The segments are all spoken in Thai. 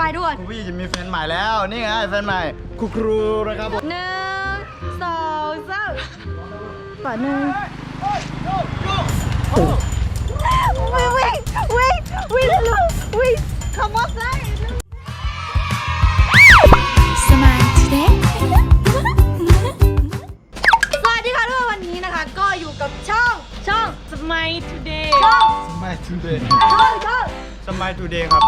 ไปด้วยคุณพี่จะมีแฟนใหม่แล้วนี่ไงแฟนใหม่ครูครูนะครับผมหนึ่งสองสามต่อหนึ่งวิ่งวิ่งวิ่งวิ่งลูกวิ่งขมอบเลยสมายทีเด็กสวัสดีค่ะทุกคนวันนี้นะคะ ก็อยู่กับช่องช่องสมัย today ช่องสมัยทูเดย์ช่องช่องสมัยทูเดย์ครับ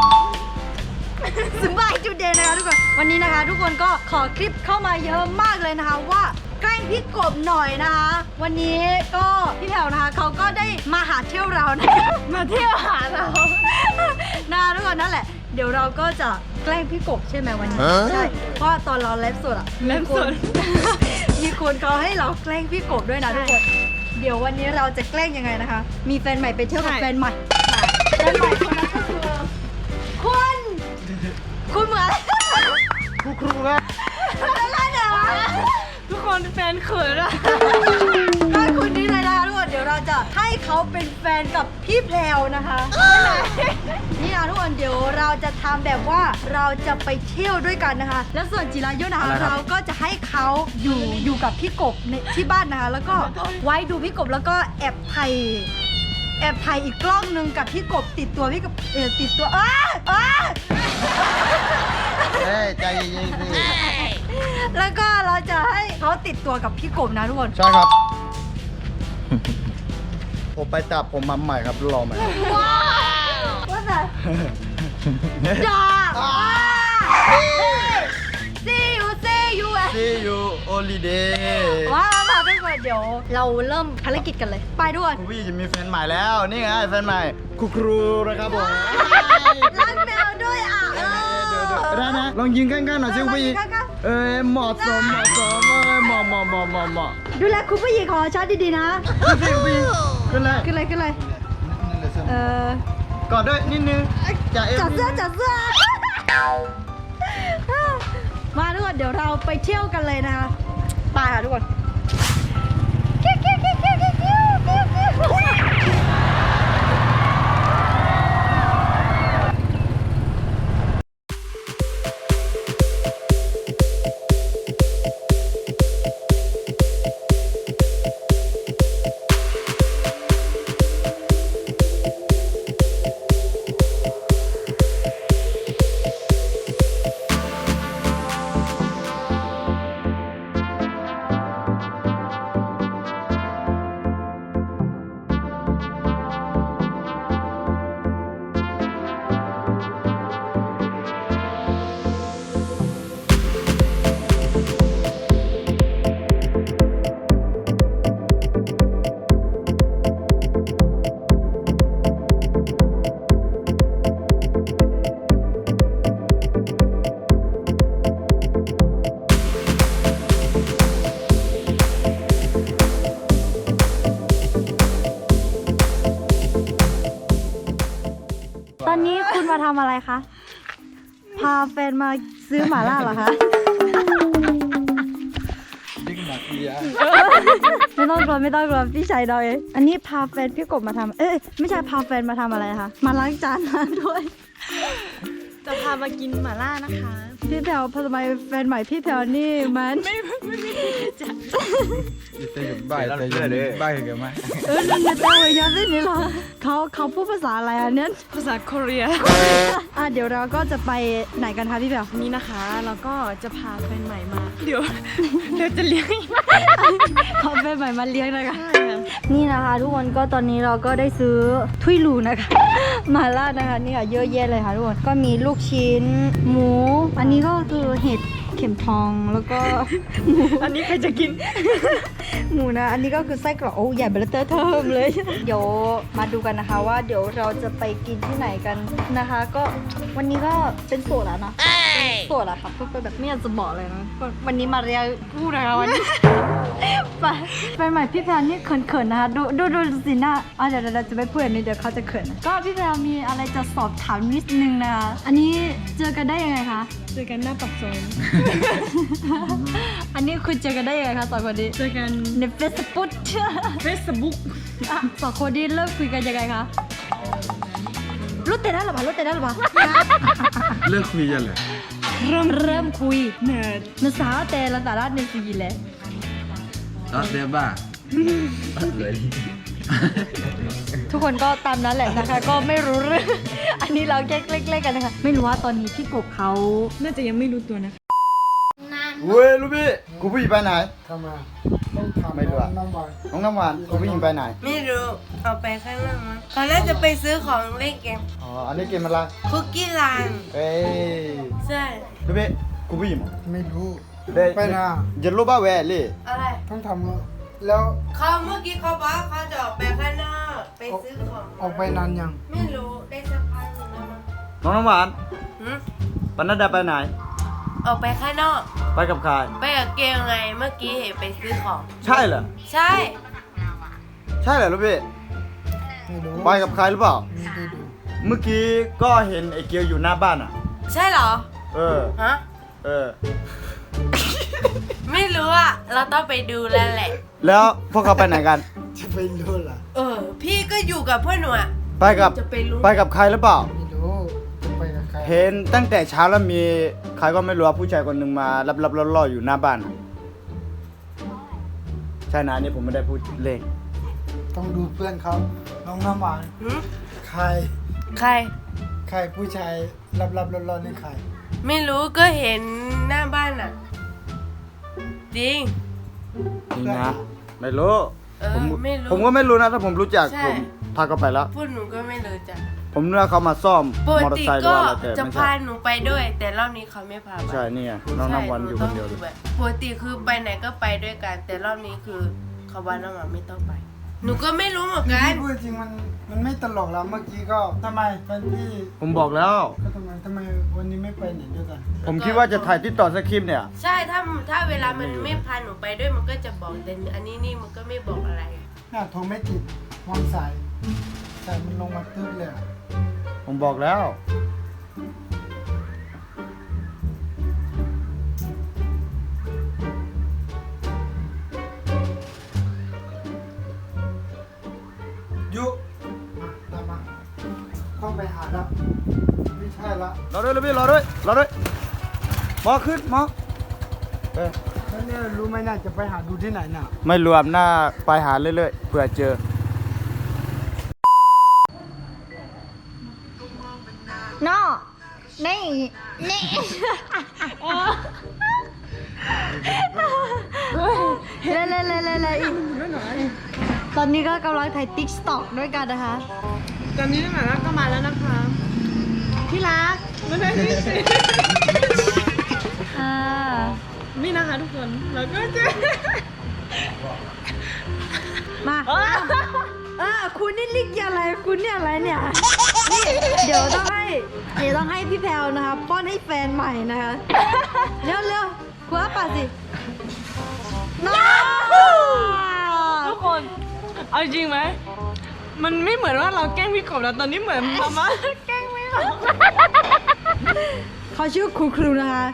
สบายจุดเดย์นะคะทุกคนวันนี้นะคะ ทุกคนก็ขอคลิปเข้ามาเยอะมากเลยนะคะว่าแกล้งพี่กบหน่อยนะคะ วันนี้ก็พี่แถวนะคะเขาก็ได้มาหาเที่ยวเรานะคะมาเที่ยวหาเรานะคะทุกคนนั่นแหละ เดี๋ยวเราก็จะแกล้งพี่กบใช่ไหมวันนี้ฮะใช่เพราะว่าตอนเราไลฟ์สดอะไลฟ์สดมีคนเขาให้เราแกล้งพี่กบด้วยนะทุกคนเดี๋ยววันนี้เราจะแกล้งยังไงนะคะ มีแฟนใหม่ไปเที่ยวกับแฟนใหม่แฟนใหม่ คุณเหมือนครูครูครับอะไรเนี่ยวะทุกคนแฟนเขินอะก็คุณนี่เลยนะคะทุกคนเดี๋ยวเราจะให้เขาเป็นแฟนกับพี่แพรวนะคะนี่นะทุกคนเดี๋ยวเราจะทำแบบว่าเราจะไปเที่ยวด้วยกันนะคะ แล้วส่วนจิรายุนะคะเราก็จะให้เขาอยู่อยู่กับพี่กบในที่บ้านนะคะ แล้วก็ไว้ดูพี่กบแล้วก็แอบถ่ายแอบถ่ายอีกกล้องหนึ่งกับพี่กบติดตัวพี่กบเออติดตัวอ้าอ้า เฮ้ยใจเย็นๆสิแล้วก็เราจะให้เขาติดตัวกับพี่กบนะทุกคน ใช่ครับ ผมไปจับผมมาใหม่ครับรอไหม ว้าวว่าแต่จ้าซียูซียูเอ See you holiday ว้าวมาทุกคนเดี๋ยว เราเริ่มภารกิจกันเลย ไปด้วยคุณพี่จะมีแฟนใหม่แล้ว นี่ไงแฟนใหม่ครูครูนะครับผมรักแมวด้วยอะเออ ได้นะลองยิงข้างๆหน่อยสิคุณพี่ลองยิงข้างๆเอ้ยเหมาะสมเหมาะสมเอ้ยเหมาะเหมาะเหมาะเหมาะเหมาะดูแลคุณผู้หญิงของฉันดีๆนะคุณพี่คุณพี่ขึ้นเลยขึ้นเลยขึ้นเลยเออกอดด้วยนิดนึงจ่าเอ็มจับเสื้อจับเสื้อมาทุกคนเดี๋ยวเราไปเที่ยวกันเลยนะคะไปค่ะทุกคนำอะไรคะ พาแฟนมาซื้อหมาล่าเหรอคะดิ้งหนักเบียร์ไม่ต้องกลัวไม่ต้องกลัวพี่ชายเราเองอันนี้พาแฟนพี่กบมาทำเอ้ยไม่ใช่พาแฟนมาทำอะไรคะมาล้างจานมาด้วย จะพามากินหม่าล่านะคะ พี่แพลวทำไมแฟนใหม่พี่แพลวนี่มัน ไม่ไม่ไม่ไม่จะใจหยุดใบใจหยุดใบกันไหมเออนั่นนะเจ้าอย่างนี้นี่เหรอเขาเขาพูดภาษาอะไรอะเนี่ยภาษาเกาหลีอะเดี๋ยวเราก็จะไปไหนกันคะพี่แพลวนี่นะคะแล้วก็จะพาแฟนใหม่มา เดี๋ยวเดี๋ยวจะเลี้ยงอีก เขาแฟนใหม่มาเลี้ยงนะคะใช่ค่ะ นี่นะคะทุกคนก็ตอนนี้เราก็ได้ซื้อทุยหลูนะคะ มาล่านะคะนี่ค่ะเยอะแยะเลยค่ะทุกคนก็มีลูกชิ้น หมู อันนี้ก็คือเห็ด ข็มทองแล้วก็หมูอันนี้ใครจะกิน หมูนะ อันนี้ก็คือไส้กรอกโอ้ใหญ่เบลอเตอร์เทิมเลย เดี๋ยวมาดูกันนะคะว่าเดี๋ยวเราจะไปกินที่ไหนกันนะคะ ก็วันนี้ก็เป็นโสดแล้วนะเป็นโสดอะค่ะพูดไปแบบไม่อยากจะบอกเลยนะวันนี้มาเรียนพูดนะคะวันนี้ไปแฟนใหม่พี่แพรนี่เขินๆนะคะดูดูดูสิหน้าอะเดี๋ยวเดี๋ยวจะไม่พูดอันนี้เดี๋ยวเขาจะเขินนะก็พี่แพรมีอะไรจะสอบถามนิดนึงนะคะอันนี้เจอกันได้ยังไงคะเจอกันหน้าปักซอยอันนี้คุณเจอกันได้ยังไงคะสองคนนี้เจอกันในเฟซบุ๊กเฟซบุ๊กสองคนนี้เริ่มคุยกันยังไงคะรู้แต่ได้หรอปะรู้แต่ได้หรอปะเลิกคุยกันเลยเริ่มเริ่มคุยเนิร์ดภาษาแต่ละแต่ละในสีแหละรัสเซียบ้าทุกคนก็ตามนั้นแหละนะคะ ก็ไม่รู้เรื่อง อันนี้เราแกล้งๆกันนะคะ ไม่รู้ว่าตอนนี้พี่กบเขาน่าจะยังไม่รู้ตัวนะคะ เว้ยลูกพี่กูผู้หญิงไปไหน ทำไมต้องทำไม่รู้อะ น้ำหวานน้องน้ำหวานกูผู้หญิงไปไหน ไม่รู้เอาไปข้างนอกมั้งเขาน่าจะไปซื้อของเล่นเกมอ๋อ อันนี้เกมอะไรคุกกี้รันเอ้ยใช่ลูกพี่กูผู้หญิงไม่รู้ เด้ไปนะอย่ารู้บ้าแหวะเลยอะไรต้องทำแล้วเขาเมื่อกี้เขาบอกว่าเขาจะออกไปข้างนอกไปซื้อของออกไปนานยัง ไม่รู้ได้สักพักหนึ่งแล้วมั้งน้องน้ำหวานหืมปนัดดาไปไหน ออกไปข้างนอก ไปกับใครไปกับเกลไงเมื่อกี้เห็นไปซื้อของ ใช่เหรอ ใช่ ใช่เหรอลูกพี่ ไม่รู้ไปกับใครหรือเปล่า ไม่ได้ดูเมื่อกี้ก็เห็นไอ้เกียวอยู่หน้าบ้านอะ ใช่เหรอ เออ ฮะ เออ ไม่รู้อะเราต้องไปดูแล้วแหละ แล้วพวกเขาไปไหนกัน จะไปรู้ล่ะเออ พี่ก็อยู่กับเพื่อนหนูอะไปกับจะไปรู้ ไปกับใครหรือเปล่า ไม่รู้จะไปกับใครเห็นตั้งแต่เช้าแล้วมีใครก็ไม่รู้ว่าผู้ชายคนหนึ่งมารับรับล่อๆอยู่หน้าบ้านอะใช่นะอันนี่ผมไม่ได้พูดเล่นต้องดูเพื่อนเขาน้องน้ำหวานหืมใคร ใคร ใครผู้ชายรับรับๆร้อนๆนี่ใคร ไม่รู้ก็เห็นหน้าบ้านอะจริงนี่นะ ไม่รู้ เออผมไม่รู้ ผมก็ไม่รู้นะถ้าผมรู้จักใช่ ผมพาเขาไปแล้วพูดหนูก็ไม่รู้จักผมนึกว่าเขามาซ่อมปกมอเตอร์ติไซค์หรือก็ว่าอะไรแต่จะไม่พาใช่หนูไปด้วย แต่รอบนี้เขาไม่พาไปใช่นี่ไงน้องน้ำวันอยู่คนเดียวเลยใช่หต้องแบบปกติคือไปไหนก็ไปด้วยกัน แต่รอบนี้คือเขาว่าน้องหมาไม่ต้องไป หนูก็ไม่รู้เหมือนกันพี่พูดจริงมัน มันไม่ตลกแล้วเมื่อกี้ก็ทำไมแฟนพี่ผมบอกแล้ว ก็ทำไมทำไมวันนี้ไม่ไปไหนด้วยกันผมคิดว่าจะถ่ายติดต่อสคริปต์เนี่ย ใช่ถ้าถ้าเวลามันไม่พาหนูไปด้วยมันก็จะบอกแต่อันนี้นี่มันก็ไม่บอกอะไรน่าโทรไม่ติดวางสายสายมันลงมาตึ๊บเลยอะผมบอกแล้ว ล้วไม่ใช่ละรอด้วยเลยพี่รอด้วยรอด้วยหมอขึ้นหมอเออแล้วเนี่ยรู้ไหมน่าจะไปหาดูที่ไหนน่ะไม่รวมหน้าไปหาเรื่อยๆเผื่อเจอน้อนี่ นี่ เล่นเล่นเล่นเล่นเล่นอีกตอนนี้ก็กำลังถ่ายติ๊กต็อกด้วยกันนะคะ ตอนนี้น้องหมาก็มาแล้วนะคะพี่รักไม่ใช่นี่สิอ่านี่นะคะทุกคนแล้วก็จะมาอ่าคุณนี่ลิกอะไรคุณเนี่ยอะไรเนี่ยนี่เดี๋ยวต้องให้เดี๋ยวต้องให้พี่แพลวนะคะป้อนให้แฟนใหม่นะคะเร็วเร็วคว้าปากสิน้าทุกคนเอาจริงไหม มันไม่เหมือนว่าเราแกล้งพี่กบแล้วตอนนี้เหมือนมาม่าแกล้งไม่หรอกเขาชื่อครูครูนะคะ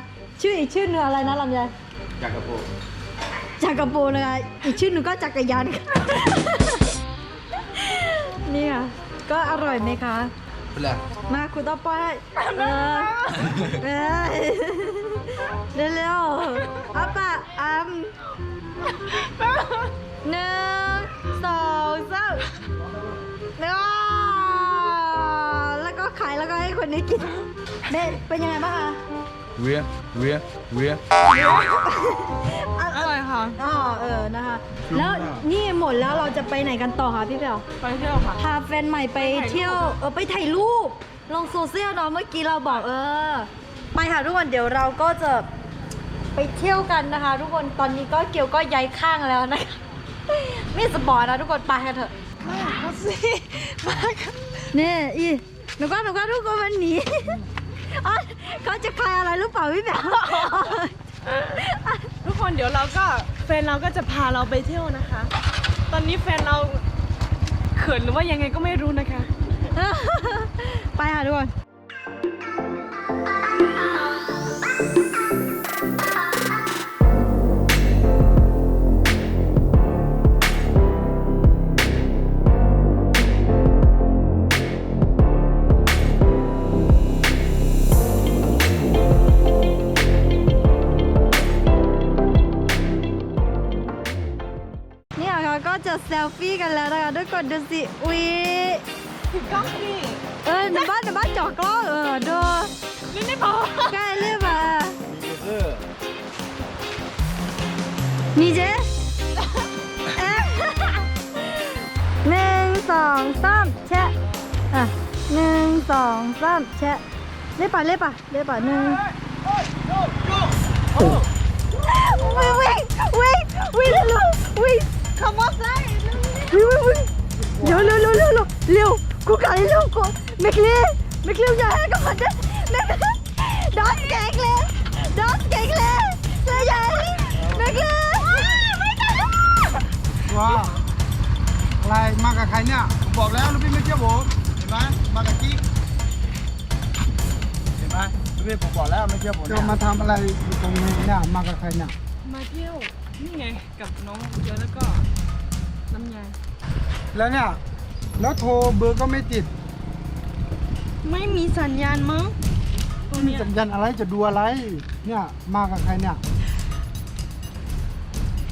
ชื่ออีกชื่อหนึงอะไรนะลำไยจากกระโปงจักรโปรนะคะ อีกชื่อหนึงก็จักรยานค่ะนี่ค่ะก็อร่อยไหมคะ เป็นไรมาคุณต้องป้อนเออเออเร็วๆอัปปะอัมหนึ่ง คนนี้กินเด็เป็นยังไงบ้างคะเวียเวียเวียอร่อยค่ะอ๋อเออนะคะ แล้วนี่หมดแล้วเราจะไปไหนกันต่อคะพี่เปียวไปเที่ยวค่ะพาแฟนใหม่ไปเที่ยวเออไปถ่ายรูปลงโซเชียลเนาะเมื่อกี้เราบอกเออไปค่ะทุกคนเดี๋ยวเราก็จะไปเที่ยวกันนะคะ ทุกคนตอนนี้ก็เกียวก็ย้ายข้างแล้วนะคะไม่สปอร์ตนะทุกคนไปกันเถอะมาสิมาค่ะนี่อี หนูก็หนูก็ทุกคนมันหนีอ๋อเขาจะคลายอะไรหรือเปล่าพี่แป๋วทุกคนเดี๋ยวเราก็แฟนเราก็จะพาเราไปเที่ยวนะคะ ตอนนี้แฟนเราเขินหรือว่ายังไงก็ไม่รู้นะคะ ไปค่ะทุกคน ฟี่กันแล้วนะคะทุกคนดูสิอุ้ยผิดกล้องพี่เออในบ้านในบ้านจ่อกล้องเออดูนี่ไม่พอใกล้เลยป่ะนี่เจ๊เอ๊ะหนึ่งสองสามแชะอะหนึ่งสองสามแชะเล่นป่ะเล่นป่ะเล่นป่ะหนึ่งวิ่งวิ่งวิ่งวิ่งเร็ว กูกะเร็วกูไม่เคลียร์ไม่เคลียร์อย่าให้กับมันนะไม่เคลียร์ดอสเก่งเลยดอสเก่งเลยเลยใหญ่ไม่เคลียร์ไม่เคลียร์ว้าวอะไรมากับใครเนี่ยผมบอกแล้วลูกพี่ไม่เชื่อผมเห็นไหมมากับกิ๊กเห็นไหมลูกพี่ผมบอกแล้วไม่เชื่อผมจะมาทำอะไรอยู่ตรงนี้เนี่ยมากับใครเนี่ยมาเที่ยวนี่ไงกับน้องเยอะแล้วก็น้ำยาแล้วเนี่ย แล้วโทรเบอร์ก็ไม่ติดไม่มีสัญญาณมั้งตรงมีเนี้ยสัญญาณอะไรจะดูอะไร เนี่ยมากับใครเนี่ย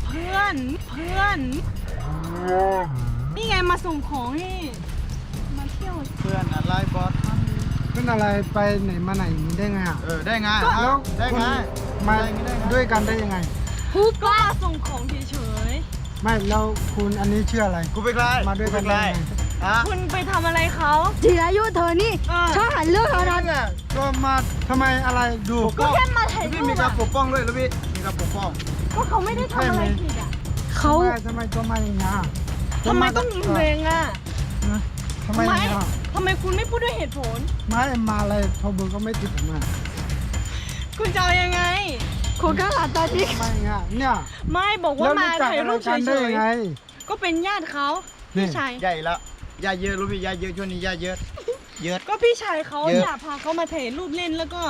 เพื่อนเพื่อนนี่ไงมาส่งของให้มาเที่ยวเพื่อนอะไรบอสขึ้นอะไรไปไหนมาไหนอย่างนี้ได้ไงอะเออได้ไงแล้วได้คุณไงมาได้ไงได้ไง ด้วยกันได้ยังไงก็มาส่งของเฉยไม่แล้วคุณอันนี้ชื่ออะไร กูเป็นใครมาด้วยกันกูเป็นใครได้ไง ฮะๆคุณไปทำอะไรเขาจีรายุเธอนี่เออ ชอบหันเรื่องเขานั้นเนี่ยก็มาทำไมอะไรดูก็แค่มาถ่ายพี่รูมีปการอะปกป้องด้วยแล้วพี่มีการปกป้องก็เขาไม่ได้ทำอะไรผิดอะเขาทำไมทำไมตัวมาอย่างเงี้ยทำไมต้องยิงเพลงอะนะทำไมอย่างเงี้ยทำไมคุณไม่พูดด้วยเหตุผล ไม่มาอะไรโทรเบอร์ก็ไม่ติดผมอะคุณจะเอายังไง คุณก็หลานตอนนี้ทำไมอย่างเงี้ยเนี่ยไม่บอกว่าแล้วมารู้จักถ่ายอะไรรูปเฉกันได้ยยังไงๆก็เป็นญาติเขานี่พี่ชายใหญ่แล้ว ยาเยอะรู้พี่ยาเยอะช่วงนี้ยาเยอะเยอะ ก็พี่ชายเขาเยอะ อยากพาเขามาถ่ายรูปเล่นแล้วก็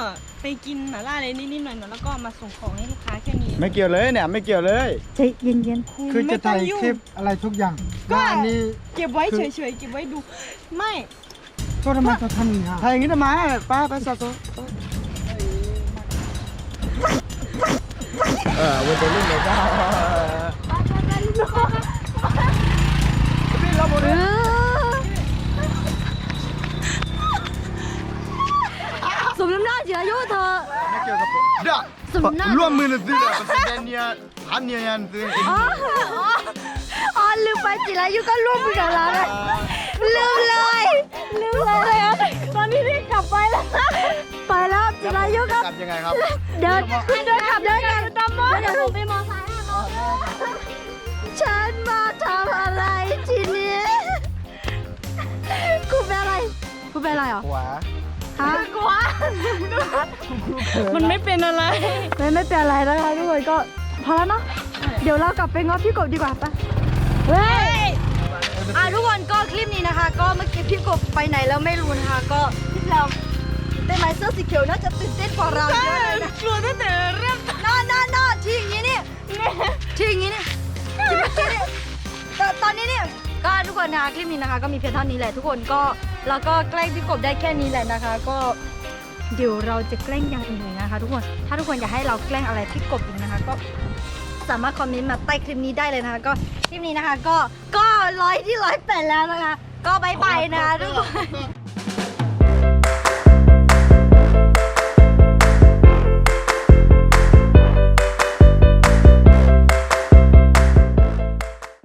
ไปกินหม่าล่าอะไรนิดๆหน่อยๆแล้วก็มาส่งของให้ลูกค้าแค่นี้ ไม่เกี่ยวเลยเนี่ยไม่เกี่ยวเลย ใจเย็นคุณคือจะไม่ต้อถ่างยยุ่ง คลิปอะไรทุกอย่างก็ แล้วอันนี้เก็บไว้คือเฉยๆเก็บไว้ดู ไม่ก็ทำไมจะทำอย่างเงี้ยถ่ายอย่างนี้ทำไมป้าไปสะสมเออวันเดลินเลยจ้าพี่เราหมดๆเอเลยอ มน้ำหน้าจีรายุเธอไม่เกี่ยวกับผมเดี๋ยวสมหน้าร่วมมือหน่อยสิเดี๋ยวประเด็นเนี่ยอันเนี้ยยันสิอ๋ออ๋อลืมไปจีรายุก็ร่วมมือกับเราเลยลืมเลย ลืมเลยอะตอนนี้รีบกลับไปแล้ว ไปแล้วจีรายุครับกลับยังไงครับเดินคุณเดินขับเดินกลับตามมาเดี๋ยวผมไปมอไซค์ฉันมาทำอะไรทีนี้คุณเป็นอะไรคุณเป็นอะไรเหรอขวา ฮะกลัวมันไม่เป็นอะไร ไม่ไม่เป็นอะไรนะคะทุกคนก็พอแล้วเนาะเดี๋ยวเรากลับไปง้อพี่กบดีกว่าปะเฮ้ยอะทุกคนก็คลิปนี้นะคะ ก็เมื่อกี้พี่กบไปไหนแล้วไม่รู้นะคะ ก็พี่เราเต้นไหมเสื้อสีเขียวน่าจะตื่นเต้นกว่าเราเยอะเลยนะกลัวตั้งแต่เริ่มน่าน่าน่าที่อย่างนี้นี่ที่อย่างนี้นี่ที่เมื่อกี้นี่แต่ตอนนี้นี่ ก็ทุกคนนะคะคลิปนี้นะคะ ก็มีเพียงเท่านี้แหละทุกคนก็แล้วก็แกล้งพี่กบได้แค่นี้แหละนะคะ ก็เดี๋ยวเราจะแกล้งอย่างอื่นนะคะ ทุกคนถ้าทุกคนอยากให้เราแกล้งอะไรพี่กบอีกนะคะ ก็สามารถคอมเมนต์มาใต้คลิปนี้ได้เลยนะคะ ก็คลิปนี้นะคะ ก็ก็ร้อยที่ร้อยแปดแล้วนะคะ ก็บายบายนะทุกคน